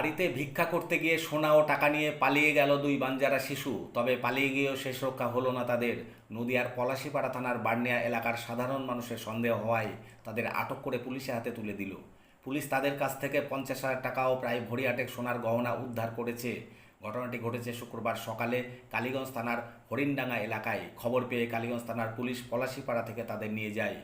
বাড়িতে ভিক্ষা করতে গিয়ে সোনা ও টাকা নিয়ে পালিয়ে গেল দুই বাঞ্জারা শিশু। তবে পালিয়ে গিয়েও শেষ রক্ষা হলো না তাদের। নদিয়ার পলাশিপাড়া থানার বার্নিয়া এলাকার সাধারণ মানুষের সন্দেহ হওয়ায় তাদের আটক করে পুলিশের হাতে তুলে দিল। পুলিশ তাদের কাছ থেকে পঞ্চাশ হাজার টাকা ও প্রায় ভরি আটেক সোনার গহনা উদ্ধার করেছে। ঘটনাটি ঘটেছে শুক্রবার সকালে কালীগঞ্জ থানার হরিণডাঙ্গা এলাকায়। খবর পেয়ে কালীগঞ্জ থানার পুলিশ পলাশিপাড়া থেকে তাদের নিয়ে যায়।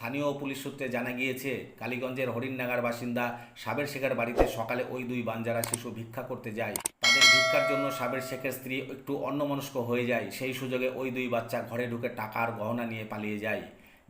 স্থানীয় পুলিশ সূত্রে জানা গিয়েছে, কালীগঞ্জের হরিণডাঙ্গার বাসিন্দা সাবের শেখের বাড়িতে সকালে ওই দুই বাঞ্জারা শিশু ভিক্ষা করতে যায়। তাদের ভিক্ষার জন্য সাবের শেখের স্ত্রী একটু অন্যমনস্ক হয়ে যায়। সেই সুযোগে ওই দুই বাচ্চা ঘরে ঢুকে টাকার গহনা নিয়ে পালিয়ে যায়।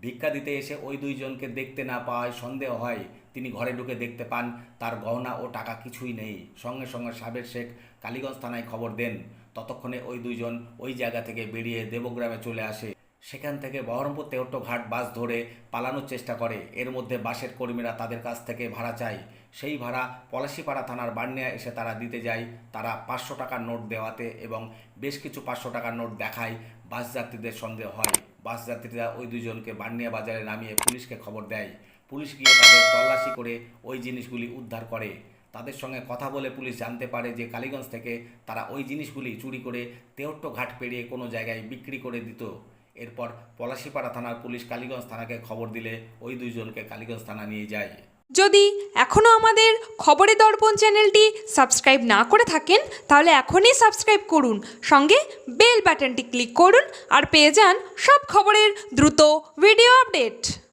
ভিক্ষা দিতে এসে ওই দুইজনকে দেখতে না পাওয়ায় সন্দেহ হয়, তিনি ঘরে ঢুকে দেখতে পান তার গহনা ও টাকা কিছুই নেই। সঙ্গে সঙ্গে সাবের শেখ কালীগঞ্জ থানায় খবর দেন। ততক্ষণে ওই দুইজন ওই জায়গা থেকে বেরিয়ে দেবগ্রামে চলে আসে। সেখান থেকে বহরমপুর তেহট্ট ঘাট বাস ধরে পালানোর চেষ্টা করে। এর মধ্যে বাসের কর্মীরা তাদের কাছ থেকে ভাড়া চায়। সেই ভাড়া পলাশিপাড়া থানার বান্নিয়া এসে তারা দিতে যায়। তারা পাঁচশো টাকার নোট দেওয়াতে এবং বেশ কিছু পাঁচশো টাকার নোট দেখায় বাস যাত্রীদের সন্দেহ হয়। বাস যাত্রীরা ওই দুজনকে বান্নিয়া বাজারে নামিয়ে পুলিশকে খবর দেয়। পুলিশ গিয়ে তাদের তল্লাশি করে ওই জিনিসগুলি উদ্ধার করে। তাদের সঙ্গে কথা বলে পুলিশ জানতে পারে যে কালীগঞ্জ থেকে তারা ওই জিনিসগুলি চুরি করে তেহট্ট ঘাট পেরিয়ে কোনো জায়গায় বিক্রি করে দিত। এরপর পলাশিপাড়া থানার পুলিশ কালীগঞ্জ থানাকে খবর দিলে ওই দুইজনকে কালীগঞ্জ থানা নিয়ে যায়। যদি এখনও আমাদের খবরে দর্পণ চ্যানেলটি সাবস্ক্রাইব না করে থাকেন, তাহলে এখনই সাবস্ক্রাইব করুন। সঙ্গে বেল বাটনটি ক্লিক করুন আর পেয়ে যান সব খবরের দ্রুত ভিডিও আপডেট।